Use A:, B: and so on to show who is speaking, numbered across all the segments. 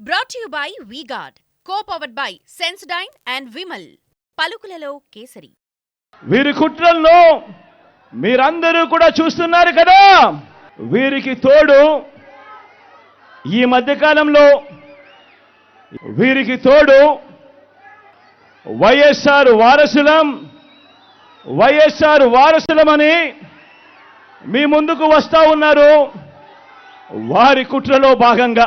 A: Brought you by V-Guard co powered by Sensodyne and Vimal పలుకులలో కేసరి.
B: వీరి కుట్రలను మీరందరూ కూడా చూస్తున్నారు కదా? వీరికి తోడు ఈ మధ్యకాలంలో వీరికి తోడు వైఎస్ఆర్ వారసులం వైఎస్ఆర్ వారసులమని మీ ముందుకు వస్తా ఉన్నారు. వారి కుట్రలో భాగంగా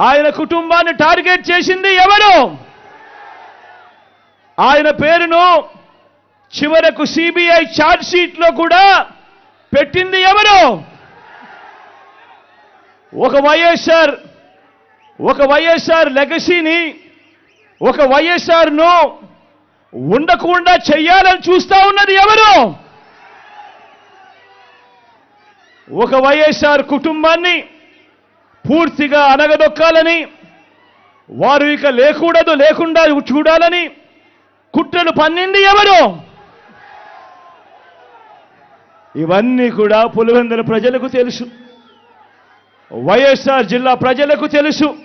B: ఆయన కుటుంబాన్ని టార్గెట్ చేసింది ఎవరు? ఆయన పేరును చివరకు సిబిఐ ఛార్జ్ కూడా పెట్టింది ఎవరు? ఒక వైఎస్ఆర్ ఒక వైఎస్ఆర్ లెగసీని ఒక వైఎస్ఆర్ను ఉండకుండా చెయ్యాలని చూస్తా ఉన్నది ఎవరు? ఒక వైఎస్ఆర్ కుటుంబాన్ని పూర్తిగా అనగదొక్కాలని వారు ఇక లేకూడదు లేకుండా చూడాలని కుట్రలు పన్నింది ఎవరు? ఇవన్నీ కూడా పులివెందుల ప్రజలకు తెలుసు. వైఎస్ఆర్ జిల్లా ప్రజలకు తెలుసు.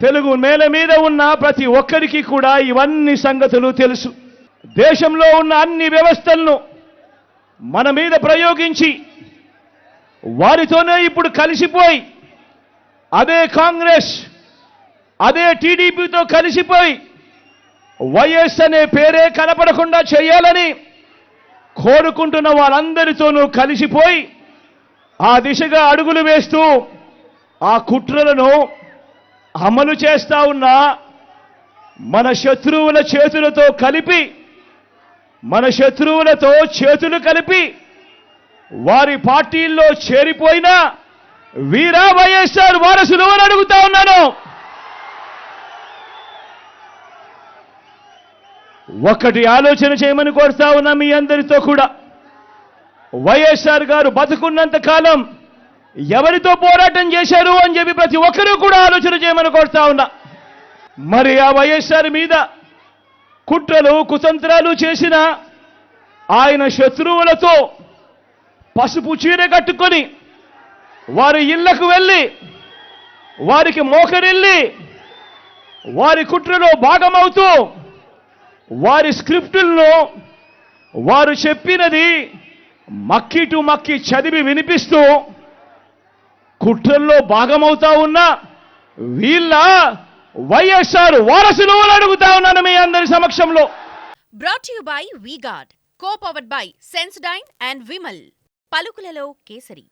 B: తెలుగు నేల మీద ఉన్న ప్రతి ఒక్కరికి కూడా ఇవన్నీ సంగతులు తెలుసు. దేశంలో ఉన్న అన్ని వ్యవస్థలను మన మీద ప్రయోగించి వారితోనే ఇప్పుడు కలిసిపోయి అదే కాంగ్రెస్ అదే టీడీపీతో కలిసిపోయి వైఎస్ అనే పేరే కనపడకుండా చేయాలని కోరుకుంటున్న వాళ్ళందరితోనూ కలిసిపోయి ఆ దిశగా అడుగులు వేస్తూ ఆ కుట్రలను అమలు చేస్తా ఉన్న మన శత్రువుల చేతులతో కలిపి మన శత్రువులతో చేతులు కలిపి వారి పార్టీల్లో చేరిపోయిన వీరా వైఎస్ఆర్ వారసులు అని అడుగుతా ఉన్నాను. ఒకటి ఆలోచన చేయమని కోరుతా ఉన్నా మీ అందరితో కూడా. వైఎస్ఆర్ గారు బతుకున్నంత కాలం ఎవరితో పోరాటం చేశారు అని చెప్పి ప్రతి ఒక్కరూ కూడా ఆలోచన చేయమని కోరుతా ఉన్నా. మరి ఆ వైఎస్ఆర్ మీద కుట్రలు కుతంత్రాలు చేసిన ఆయన శత్రువులతో పసుపు చీర కట్టుకొని వారి ఇళ్ళకు వెళ్ళి వారికి మోకరిల్లి వారి కుట్రలో భాగమవుతూ వారి స్క్రిప్టులను వారు చెప్పినది మక్కి టు మక్కి చదివి వినిపిస్తూ కుట్రల్లో భాగమవుతా ఉన్న వీళ్ళ వైఎస్ఆర్ వారసులు అడుగుతా ఉన్నాను మీ అందరి సమక్షంలో.
A: Brought you by V-Guard co powered by Sensodyne and Vimal పలుకులలో kesari.